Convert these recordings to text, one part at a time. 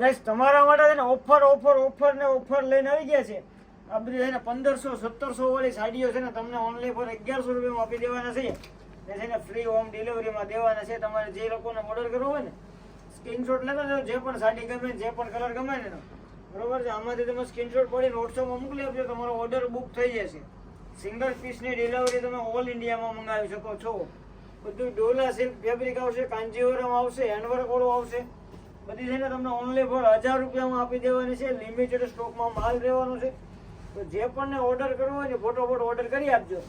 Guys તમારા માટે છે ને ઓફર ઓફર ઓફર ને ઓફર લઈને આવી ગયા છે. આ બધી છે ને પંદરસો, સત્તરસો વાળી સાડીઓ છે ને તમને ઓનલી પર અગિયારસો રૂપિયામાં આપી દેવાના છે. ને છે ને ફ્રી હોમ ડિલિવરીમાં દેવાના છે. તમારે જે લોકોને ઓર્ડર કરવો હોય ને સ્ક્રીનશોટ લેતા જાઓ, જે પણ સાડી ગમે જે પણ કલર ગમે ને. બરોબર છે? આમાંથી તમે સ્ક્રીનશોટ પડીને વોટ્સઅપમાં મોકલી આપજો, તમારો ઓર્ડર બુક થઈ જશે. સિંગલ પીસની ડિલિવરી તમે ઓલ ઇન્ડિયામાં મંગાવી શકો છો. બધું ડોલા સિલ્ક ફેબ્રિક આવશે, કાંજીવરમ આવશે, હેન્ડવર્ક વાળું આવશે. બધી છે ને તમને ઓનલી ફોર હજાર રૂપિયામાં આપી દેવાની છે લિમિટેડ સ્ટોકમાં માલ રહેવાનો છે. તો જે પણ ઓર્ડર કરવો હોય ને ફોટોફોટ ઓર્ડર કરી આપજો.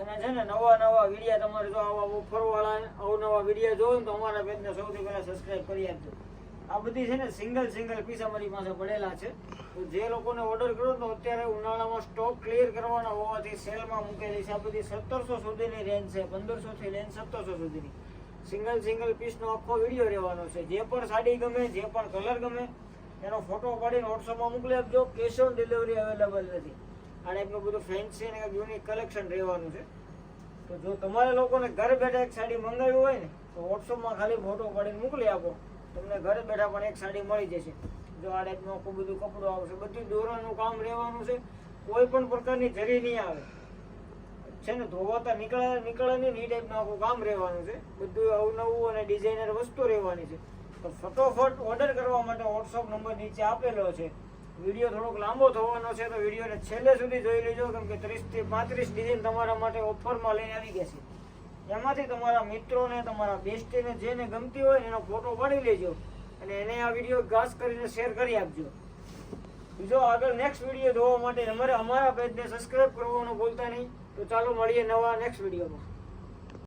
અને છે ને નવા નવા વિડીયા તમારે જો આવા ઓફર વાળા અવનવા વિડીયા જોવો ને તો અમારા પેજને સૌથી પહેલાં સબસ્ક્રાઈબ કરી આપજો. આ બધી છે ને સિંગલ સિંગલ પીસ અમારી પાસે પડેલા છે. તો જે લોકોને ઓર્ડર કરો તો અત્યારે ઉનાળામાં સ્ટોક ક્લિયર કરવાના હોવાથી સેલમાં મૂકેલી છે. આ બધી સત્તરસો સુધીની રેન્જ છે પંદરસો થી લઈને સત્તરસો સુધીની. સિંગલ સિંગલ પીસનો આખો વીડિયો રહેવાનો છે. જે પણ સાડી ગમે, જે પણ કલર ગમે, એનો ફોટો પાડીને વોટ્સઅપમાં મોકલી આપજો. કેશ ઓન ડિલિવરી અવેલેબલ નથી. અને એમનું બધું ફેન્સી અને યુનિક કલેક્શન રહેવાનું છે. તો જો તમારે લોકોને ઘર બેઠા એક સાડી મંગાવી હોય ને, તો વોટ્સઅપમાં ખાલી ફોટો પાડીને મોકલી આપો. તમને ઘરે બેઠા પણ એક સાડી મળી જશે. જો આ ટાઈપનું આખું બધું કપડું આવશે. બધું દોરાનું કામ રહેવાનું છે. કોઈ પણ પ્રકારની જરી નહીં આવે. છે ને, ધોવાતા નીકળે નીકળે નહીં એ ટાઈપનું આખું કામ રહેવાનું છે. બધું અવનવું અને ડિઝાઇનર વસ્તુ રહેવાની છે. તો ફટોફટ ઓર્ડર કરવા માટે વોટ્સઅપ નંબર નીચે આપેલો છે. વીડિયો થોડોક લાંબો થવાનો છે, તો વિડીયોને છેલ્લે સુધી જોઈ લેજો, કેમ કે ત્રીસથી પાંત્રીસ ડિઝાઇન તમારા માટે ઓફરમાં લઈને આવી ગયા છે. એમાંથી તમારા મિત્રોને, તમારા બેસ્ટીને જેને ગમતી હોય એનો ફોટો પાડી લેજો અને એને આ વીડિયો ઘાસ કરીને શેર કરી આપજો. બીજો આગળ નેક્સ્ટ વીડિયો જોવા માટે અમારે અમારા પેજને સબસ્ક્રાઇબ કરવાનું ભૂલતા નહીં. તો ચાલો મળીએ નવા નેક્સ્ટ વિડીયોમાં